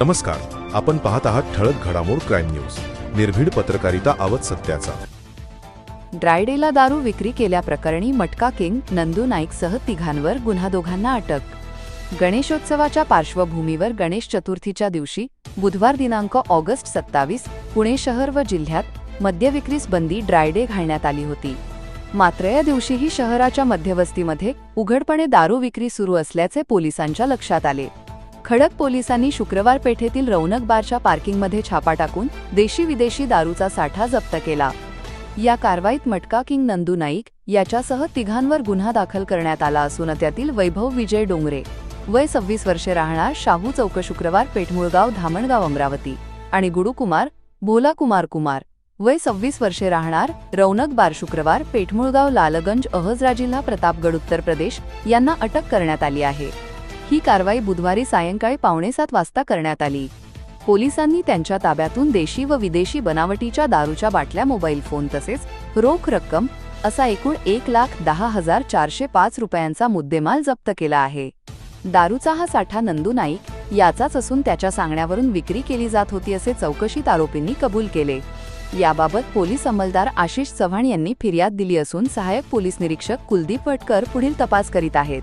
नमस्कार आपण पाहत आहात ठळक घडामोड क्राईम न्यूज निर्भीड पत्रकारिता आवत सत्याचा. ड्रायडेला दारू विक्री केल्याप्रकरणी मटका किंग नंदू नाईकसह तिघांवर गुन्हा दोघांना अटक. गणेशोत्सवाच्या पार्श्वभूमीवर गणेश चतुर्थीच्या दिवशी बुधवार दिनांक ऑगस्ट सत्तावीस पुणे शहर व जिल्ह्यात मद्यविक्रीस बंदी ड्रायडे घालण्यात आली होती. मात्र या दिवशीही शहराच्या मध्यवस्तीमध्ये उघडपणे दारू विक्री सुरू असल्याचे पोलिसांच्या लक्षात आले. खडक पोलिसांनी शुक्रवार पेठेतील रौनक बारच्या पार्किंगमध्ये छापा टाकून देशी विदेशी दारूचा साठा जप्त केला. या कारवाईत मटका किंग नंदू नाईक याच्यासह तिघांवर गुन्हा दाखल करण्यात आला असून त्यातील वैभव विजय डोंगरे वय सव्वीस वर्षे राहणार शाहू चौक शुक्रवार पेठमुळगाव धामणगाव अमरावती आणि गुडुकुमार भोला कुमार कुमार वय सव्वीस वर्षे राहणार रौनक बार शुक्रवार पेठमुळगाव लालगंज अहजरा जिल्हा प्रतापगड उत्तर प्रदेश यांना अटक करण्यात आली आहे. ही कारवाई बुधवारी सायंकाळी पावणेसात वाजता करण्यात आली. पोलिसांनी त्यांच्या ताब्यातून देशी व विदेशी बनावटीच्या दारूच्या बाटल्या मोबाईल फोन तसेच रोख रक्कम असा एकूण एक लाख दहा हजार चारशे पाच रुपयांचा मुद्देमाल जप्त केला आहे. दारूचा हा साठा नंदू नाईक याचाच असून त्याच्या सांगण्यावरून विक्री केली जात होती असे चौकशीत आरोपींनी कबूल केले. याबाबत पोलीस अंमलदार आशिष चव्हाण यांनी फिर्याद दिली असून सहाय्यक पोलीस निरीक्षक कुलदीप वटकर पुढील तपास करीत आहेत.